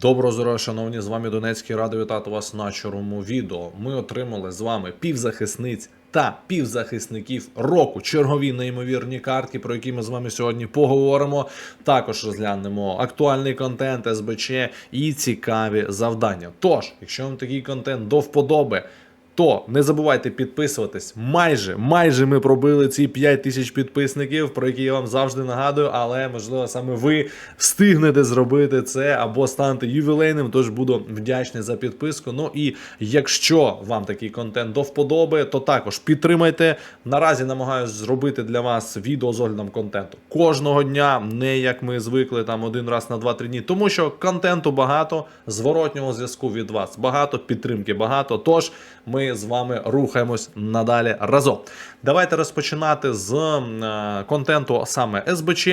Доброго здоров'я, шановні, з вами Донецький, радий вітати вас на чорному відео. Ми отримали з вами півзахисниць та півзахисників року. Чергові неймовірні картки, про які ми з вами сьогодні поговоримо. Також розглянемо актуальний контент СБЧ і цікаві завдання. Тож, якщо вам такий контент до вподоби. То не забувайте підписуватись. Майже, майже ми пробили ці 5 тисяч підписників, про які я вам завжди нагадую, але можливо саме ви встигнете зробити це або станете ювілейним. Тож буду вдячний за підписку. Ну і якщо вам такий контент до вподоби, то також підтримайте. Наразі намагаюся зробити для вас відео з оглядом контенту кожного дня, не як ми звикли там один раз на 2-3 дні, тому що контенту багато, зворотнього зв'язку від вас багато, підтримки багато. Тож ми з вами рухаємось надалі разом. Давайте розпочинати з е, контенту саме СБЧ.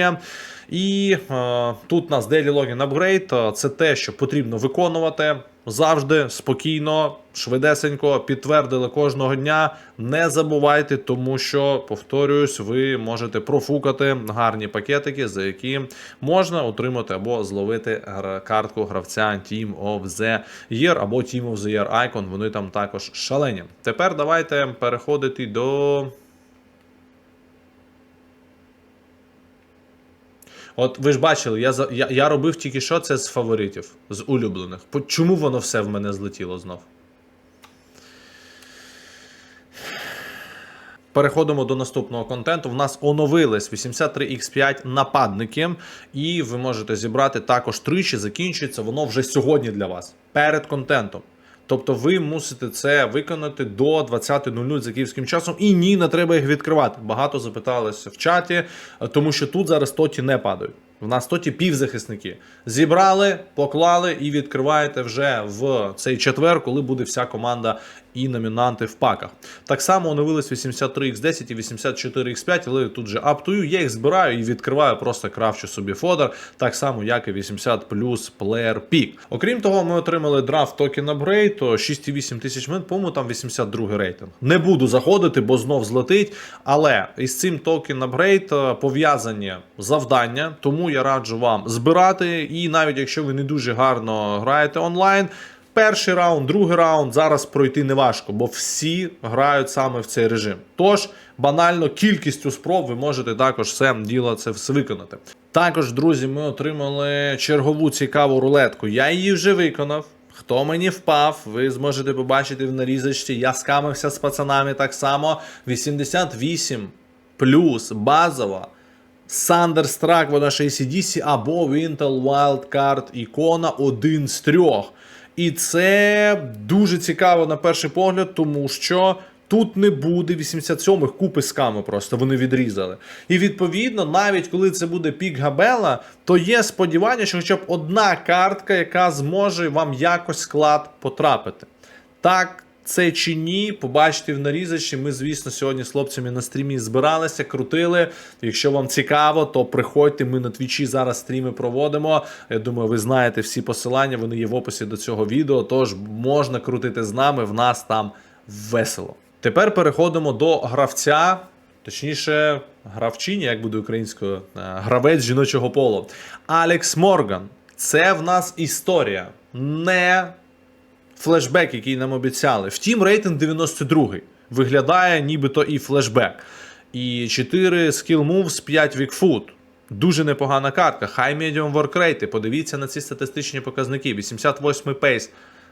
І е, тут у нас Daily Login Upgrade. Це те, що потрібно виконувати завжди спокійно, швидесенько, підтвердили кожного дня. Не забувайте, тому що, повторююсь, ви можете профукати гарні пакетики, за які можна отримати або зловити картку гравця Team of the Year або Team of the Year Icon. Вони там також шалені. Тепер давайте переходити до. От ви ж бачили, я, я, я робив тільки що це з фаворитів, з улюблених. Чому воно все в мене злетіло знов? Переходимо до наступного контенту. В нас оновились 83x5 нападники, і ви можете зібрати також тричі. Закінчується воно вже сьогодні для вас перед контентом. Тобто ви мусите це виконати до 20.00 за київським часом. І ні, не треба їх відкривати. Багато запиталися в чаті, е, тому що тут зараз тоті не падають. В нас тоті півзахисники. Зібрали, поклали і відкриваєте вже в цей четвер, коли буде вся команда і номінанти в паках. Так само оновились 83x10 і 84x5, але тут же аптую. Я їх збираю і відкриваю, просто крафчу собі фодер, так само, як і 80 плюс Player Peak. Окрім того, ми отримали драфт токен апгрейд, то 6,8 тисяч мин, по-моєму, там 82 рейтинг. Не буду заходити, бо знов злетить. Але із цим токен апгрейд пов'язані завдання, тому я раджу вам збирати. І навіть якщо ви не дуже гарно граєте онлайн. Перший раунд, другий раунд зараз пройти не важко, бо всі грають саме в цей режим. Тож, банально кількістю спроб ви можете також все діло це все виконати. Також, друзі, ми отримали чергову цікаву рулетку. Я її вже виконав. Хто мені впав, ви зможете побачити в нарізочці. Я скамився з пацанами так само. 88 плюс базова. Thunderstruck, вона ще ACDC або Wintel Wildcard ікона один з трьох. І це дуже цікаво на перший погляд, тому що тут не буде 87-х купи сками просто вони відрізали. І відповідно, навіть коли це буде пік Габела, то є сподівання, що хоча б одна картка, яка зможе вам якось склад потрапити. Так, це чи ні, побачите в нарізачі. Ми, звісно, сьогодні з хлопцями на стрімі збиралися, крутили. Якщо вам цікаво, то приходьте. Ми на твічі зараз стріми проводимо. Я думаю, ви знаєте всі посилання, вони є в описі до цього відео. Тож можна крутити з нами, в нас там весело. Тепер переходимо до гравця. Точніше, гравчині, як буде українською, е, гравець жіночого полу. Алекс Морган. Це в нас історія. Не флешбек, який нам обіцяли. Втім, рейтинг 92-й. Виглядає нібито і флешбек. І 4 skill moves, 5 weak foot. Дуже непогана картка. High medium work rate. Подивіться на ці статистичні показники. 88 пейс.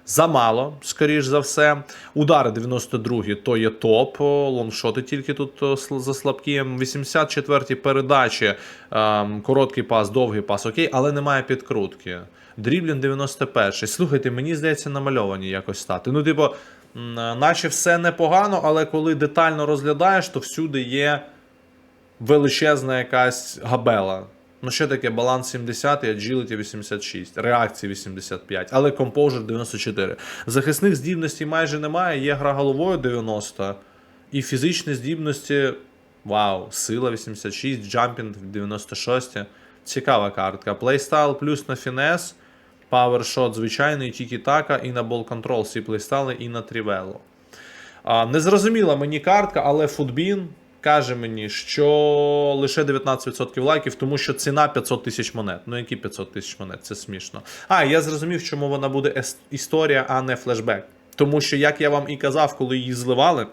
Замало, скоріш за все. Удари 92-й то є топ. Лонгшоти тільки тут за слабкі. 84 передачі. ем, короткий пас, довгий пас, окей, але немає підкрутки. Дріблін 91-й. Слухайте, мені здається, намальовані якось стати. Ну, типу, наче все непогано, але коли детально розглядаєш, то всюди є величезна якась габела. Ну, що таке баланс 70 і agility 86, реакції 85, але composure 94. Захисних здібностей майже немає, є гра головою 90, і фізичні здібності. Вау, сила 86, джампінг 96. Цікава картка. Плейстайл плюс на фінес, павершот звичайний, тільки така, і на бол контрол всі плейстайли, і на трівело. Незрозуміла мені картка, але футбін каже мені, що лише 19% лайків, тому що ціна 500 тисяч монет. Ну які 500 тисяч монет? Це смішно. А, я зрозумів, чому вона буде історія, а не флешбек. Тому що, як я вам і казав, коли її зливали.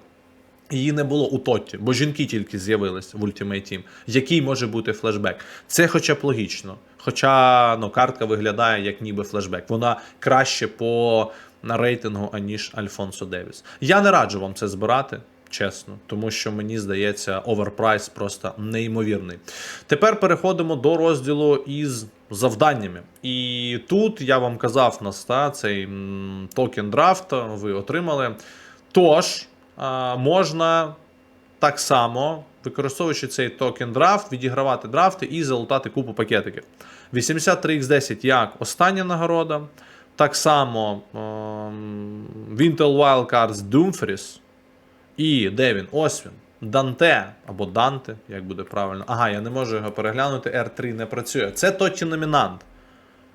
Її не було у Тотті, бо жінки тільки з'явились в Ultimate Team. Який може бути флешбек? Це хоча б логічно. Хоча ну, картка виглядає як ніби флешбек. Вона краще по на рейтингу, аніж Альфонсо Девіс. Я не раджу вам це збирати. Чесно, тому що мені здається, оверпрайс просто неймовірний. Тепер переходимо до розділу із завданнями. І тут я вам казав нас та, цей токен драфт ви отримали. Тож можна так само, використовуючи цей токен драфт, відігравати драфти і залутати купу пакетиків. 83x10 як остання нагорода. Так само ем, Wintel Wildcards Doomfries. І де він? Ось він. Данте або Данте, як буде правильно. Ага, я не можу його переглянути. R3 не працює. Це Тотті номінант.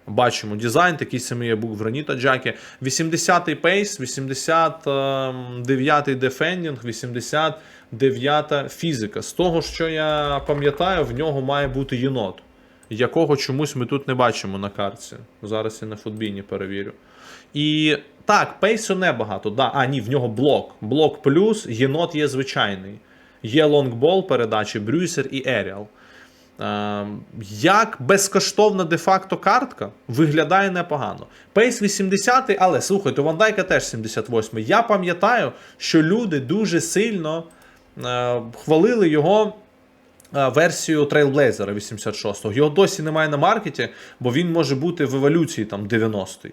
Бачимо дизайн, такий самий як був в Раніта Джакі. 80-й пейс, 89-й дефендінг, 89-та фізика. З того, що я пам'ятаю, в нього має бути єнот, якого чомусь ми тут не бачимо на карті. Зараз я на футбіні перевірю. І так, пейсу небагато. Да. А, ні, в нього блок. Блок плюс, єнот є звичайний. Є лонгбол передачі, брюсер і Еріал. Е, як безкоштовна де-факто картка виглядає непогано. Пейс 80, але слухайте, Вандайка теж 78. Я пам'ятаю, що люди дуже сильно е, хвалили його. е, Версію Trailblazer 86-го. Його досі немає на маркеті, бо він може бути в еволюції там 90-й.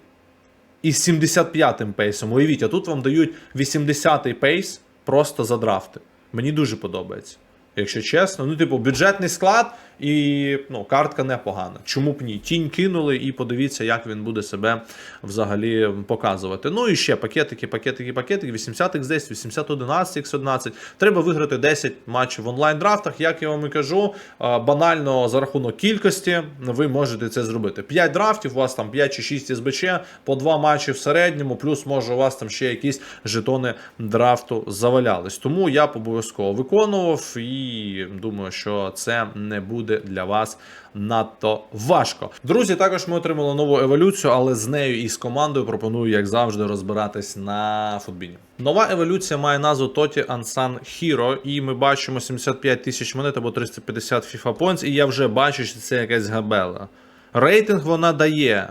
І з 75-м пейсом. Уявіть, а тут вам дають 80-й пейс просто за драфти. Мені дуже подобається. Якщо чесно, ну, типу, бюджетний склад і ну, картка непогана. Чому б ні? Тінь кинули і подивіться, як він буде себе взагалі показувати. Ну і ще пакетики, пакетики, пакетики, 80 x 10 80 11 x 11 Треба виграти 10 матчів в онлайн-драфтах. Як я вам і кажу, банально за рахунок кількості ви можете це зробити. 5 драфтів, у вас там 5 чи 6 СБЧ, по 2 матчі в середньому, плюс може у вас там ще якісь жетони драфту завалялись. Тому я обов'язково виконував і думаю, що це не буде для вас надто важко. Друзі, також ми отримали нову еволюцію, але з нею і з командою пропоную, як завжди, розбиратись на футбіні. Нова еволюція має назву Тоті Unsung Hero, і ми бачимо 75 тисяч монет або 350 FIFA Points, і я вже бачу, що це якась габела. Рейтинг вона дає,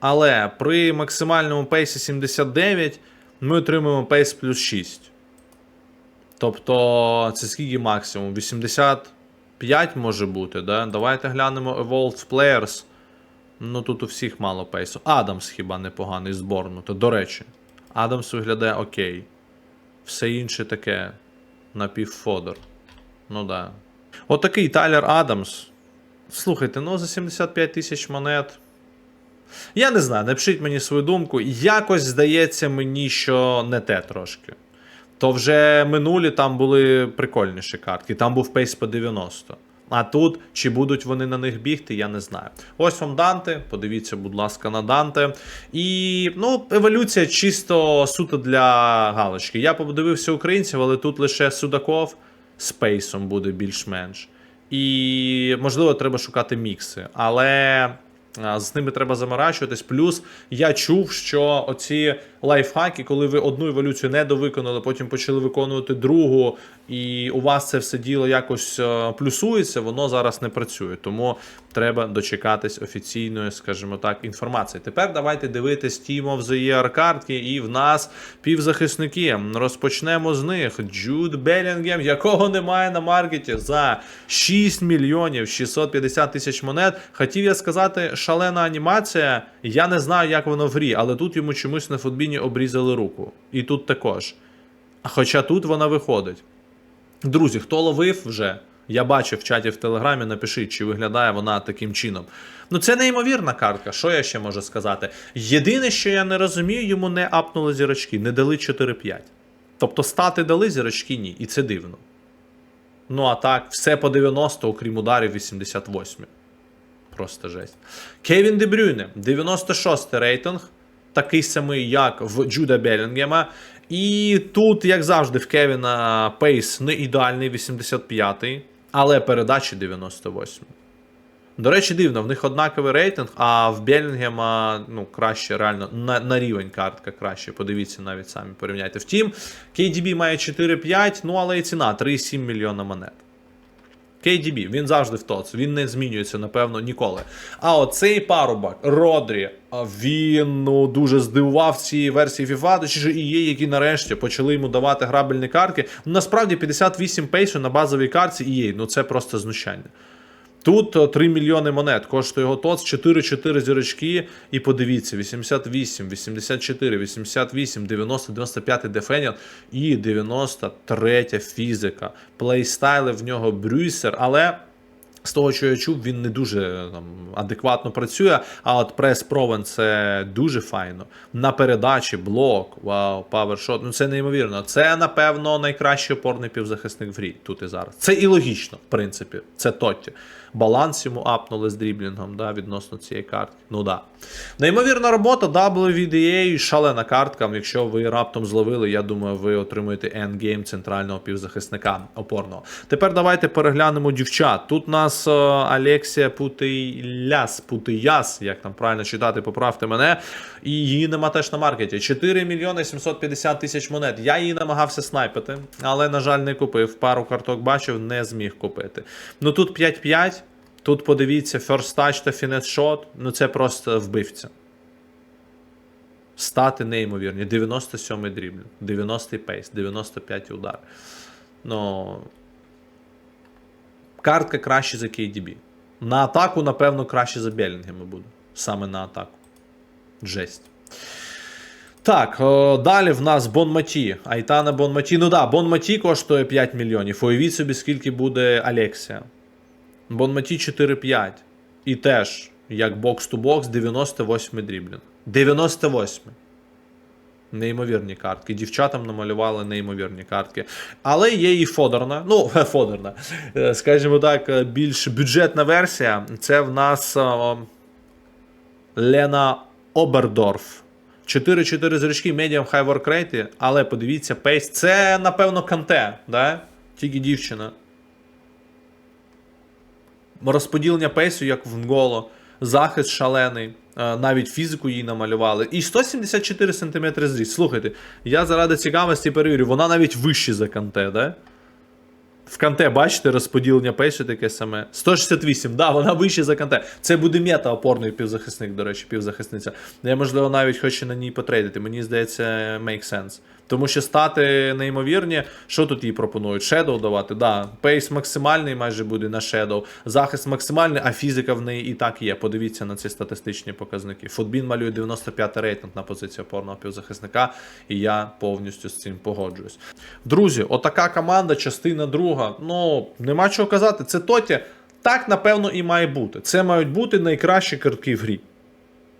але при максимальному пейсі 79 ми отримуємо пейс плюс 6. Тобто, це скільки максимум? 85 може бути, да? Давайте глянемо Evolved Players. Ну тут у всіх мало пейсу. Адамс хіба непоганий зборнути. До речі, Адамс виглядає окей. Все інше таке напівфодор. Ну да. Отакий Тайлер Адамс. Слухайте, ну за 75 тисяч монет. Я не знаю, напишіть мені свою думку. Якось здається мені, що не те трошки. То вже минулі там були прикольніші картки. Там був пейс по 90. А тут, чи будуть вони на них бігти, я не знаю. Ось вам Данте. Подивіться, будь ласка, на Данте. І ну, еволюція чисто суто для галочки. Я подивився українців, але тут лише Судаков з пейсом буде більш-менш. І можливо, треба шукати мікси. Але. З ними треба заморачуватись. Плюс я чув, що оці лайфхаки, коли ви одну еволюцію не довиконали, потім почали виконувати другу, і у вас це все діло якось е, плюсується, воно зараз не працює. Тому треба дочекатись офіційної, скажімо так, інформації. Тепер давайте дивитись Team of the Year картки, і в нас півзахисники. Розпочнемо з них. Джуд Белінгем, якого немає на маркеті за 6 мільйонів 650 тисяч монет. Хотів я сказати, шалена анімація. Я не знаю, як воно в грі, але тут йому чомусь на футбіні обрізали руку. І тут також. Хоча тут вона виходить. Друзі, хто ловив вже? Я бачив в чаті в Телеграмі, напишіть, чи виглядає вона таким чином. Ну, це неймовірна картка, що я ще можу сказати? Єдине, що я не розумію, йому не апнули зірочки, не дали 4-5. Тобто стати дали зірочки ні, і це дивно. Ну, а так, все по 90, окрім ударів 88. Просто жесть. Кевін Дебрюйне, 96 рейтинг, такий самий, як в Джуда Белінгема. І тут, як завжди, в Кевіна пейс не ідеальний 85-й, але передачі 98. До речі, дивно, в них однаковий рейтинг, а в Белінгема ну, краще, реально, на, на рівень картка краще. Подивіться навіть самі порівняйте. Втім, KDB має 4-5, ну але і ціна 3,7 мільйона монет. KDB, він завжди в тоц, він не змінюється, напевно, ніколи. А оцей парубок, Родрі, він ну, дуже здивував цієї версії FIFA, ж і є, які нарешті почали йому давати грабельні картки. Насправді 58 пейсу на базовій карті є, ну це просто знущання. Тут е, 3 мільйони монет, коштує його ТОЦ 4-4 зірочки. І подивіться: 88, 84, 88, 90, 95 дефенір і 93 фізика. Плейстайли в нього брюсер, але. З того, що я чув, він не дуже там, адекватно працює. А от прес провен це дуже файно. На передачі, блок, вау, павершот. Ну це неймовірно. Це, напевно, найкращий опорний півзахисник в грі тут і зараз. Це і логічно, в принципі. Це Тотті. Баланс йому апнули з дріблінгом да, відносно цієї картки. Ну да. Неймовірна робота, WVDA, шалена картка. Якщо ви раптом зловили, я думаю, ви отримуєте ендгейм центрального півзахисника опорного. Тепер давайте переглянемо дівчат. Тут нас е, Алексія Путияс, Путияс, як там правильно читати, поправте мене. І її нема теж на маркеті. 4 мільйони 750 тисяч монет. Я її намагався снайпити, але, на жаль, не купив. Пару карток бачив, не зміг купити. Ну тут 5-5. Тут подивіться, first touch та finesse shot, ну це просто вбивця. Стати неймовірні. 97-й дріблінг, 90-й пейс, 95-й удар. Ну. Картка краще за KDB. На атаку, напевно, краще за Белінгема буде. Саме на атаку. Жесть. Так, о, далі в нас Бонматі. Айтана Бонматі. Ну да, Бонматі коштує 5 мільйонів. Уявіть собі, скільки буде Алексія. Бонматі 4-5. І теж, як бокс-ту-бокс, 98 дріблінг. 98. Неймовірні картки. Дівчатам намалювали неймовірні картки. Але є і Фодорна. Ну, Фодорна. Е, Скажімо так, е, більш бюджетна версія. Це в нас е, Лена Обердорф. 4-4 зрачки, medium high work rate, але подивіться, пейс. Це, напевно, канте, да? Тільки дівчина. Розподілення пейсу, як в Нголо, захист шалений, е, навіть фізику їй намалювали. І 174 см зріст. Слухайте, я заради цікавості перевірю, вона навіть вище за канте, да? В канте, бачите, розподілення пейсу таке саме. 168, да, вона вище за канте. Це буде мета опорний півзахисник, до речі, півзахисниця. Я, можливо, навіть хочу на ній потрейдити. Мені здається, make sense. Тому що стати неймовірні, що тут їй пропонують? Shadow давати? Да, пейс максимальний майже буде на Shadow, захист максимальний, а фізика в неї і так є. Подивіться на ці статистичні показники. Футбін малює 95 рейтинг на позицію опорного півзахисника, і я повністю з цим погоджуюсь. Друзі, отака команда, частина друга. Ну, нема чого казати. Це Тоті. Так, напевно, і має бути. Це мають бути найкращі картки в грі.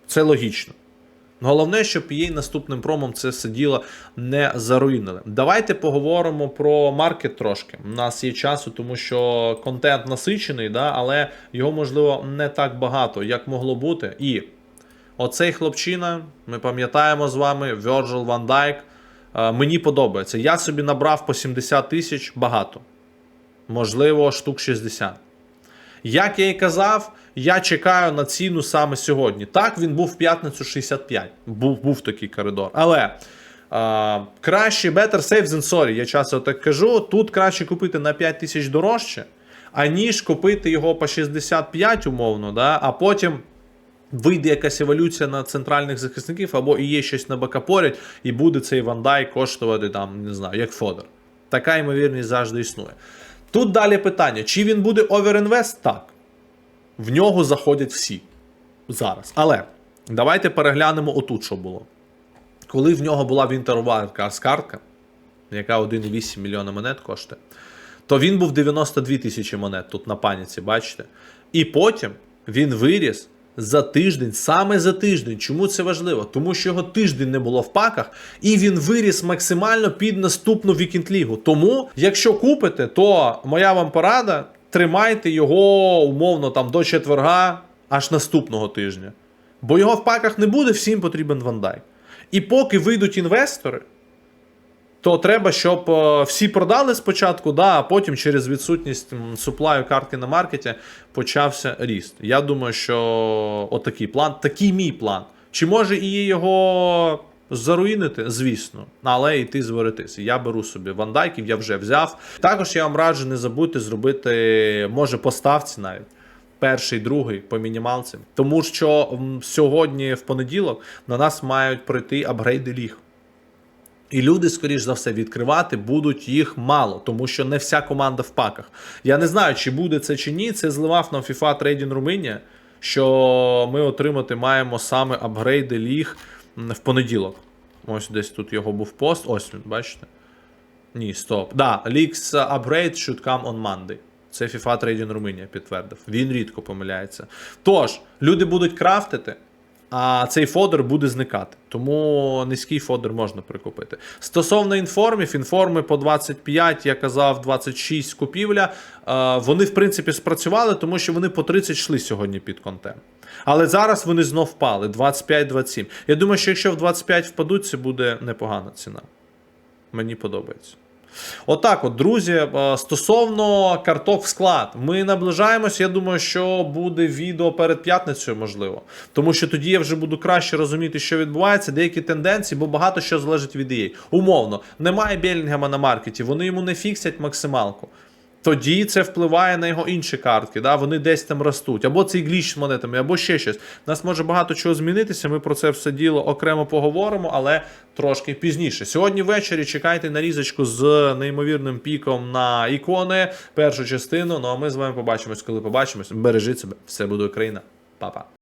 Це логічно. Головне, щоб їй наступним промом це сиділо не заруїнили. Давайте поговоримо про маркет трошки. У нас є часу, тому що контент насичений, да, але його можливо не так багато, як могло бути. І оцей хлопчина, ми пам'ятаємо з вами, Virgil Van Dijk, е, мені подобається. Я собі набрав по 70 тисяч багато. Можливо, штук 60. Як я і казав, я чекаю на ціну саме сьогодні. Так, він був в п'ятницю 65. Був був такий коридор. Але а, краще better safe than sorry, я часто так кажу. Тут краще купити на 5 тисяч дорожче, аніж купити його по 65 умовно, да, а потім. Вийде якась еволюція на центральних захисників, або і є щось на бакапорять, і буде цей вандай коштувати там, не знаю, як фодер. Така ймовірність завжди існує. Тут далі питання: чи він буде оверінвест? Так. В нього заходять всі зараз. Але давайте переглянемо отут, що було. Коли в нього була Wildcards картка, яка 1,8 мільйона монет коштує, то він був 92 тисячі монет тут на паніці, бачите? І потім він виріс за тиждень, саме за тиждень. Чому це важливо? Тому що його тиждень не було в паках, і він виріс максимально під наступну вікінд-лігу. Тому, якщо купите, то моя вам порада: тримайте його умовно там до четверга, аж наступного тижня. Бо його в паках не буде, всім потрібен вандайк. І поки вийдуть інвестори, то треба, щоб е, всі продали спочатку, да, а потім через відсутність суплаю картки на маркеті почався ріст. Я думаю, що отакий план, такий мій план. Чи може і його заруїнити? Звісно, але йти зворитися. Я беру собі вандайків, я вже взяв. Також я вам раджу не забудьте зробити, може, поставці навіть. Перший, другий по мінімалці. Тому що сьогодні, в понеділок, на нас мають пройти апгрейди ліг. І люди, скоріш за все, відкривати будуть їх мало, тому що не вся команда в паках. Я не знаю, чи буде це чи ні. Це зливав нам FIFA Trading Romania, що ми отримати маємо саме апгрейди ліг в понеділок. Ось десь тут його був пост. Ось він, бачите? Ні, стоп. Да, Leaks upgrade should come on Monday. Це FIFA Trading Romania підтвердив. Він рідко помиляється. Тож, люди будуть крафтити, а цей фодер буде зникати. Тому низький фодер можна прикупити. Стосовно інформів, інформи по 25, я казав, 26 купівля. е, Вони, в принципі, спрацювали, тому що вони по 30 йшли сьогодні під контент. Але зараз вони знов впали 25-27. Я думаю, що якщо в 25 впадуть, це буде непогана ціна. Мені подобається. Отак, от, друзі, е, стосовно карток в склад, ми наближаємось. Я думаю, що буде відео перед п'ятницею, можливо. Тому що тоді я вже буду краще розуміти, що відбувається, деякі тенденції, бо багато що залежить від її. Умовно, немає Бєлінгема на маркеті, вони йому не фіксять максималку. Тоді це впливає на його інші картки, да? вони десь там ростуть, або цей гліч з монетами, або ще щось. У нас може багато чого змінитися. Ми про це все діло окремо поговоримо, але трошки пізніше. Сьогодні ввечері чекайте нарізочку з неймовірним піком на ікони, першу частину. Ну а ми з вами побачимось, коли побачимось. Бережіть себе, все буде Україна, Па-па.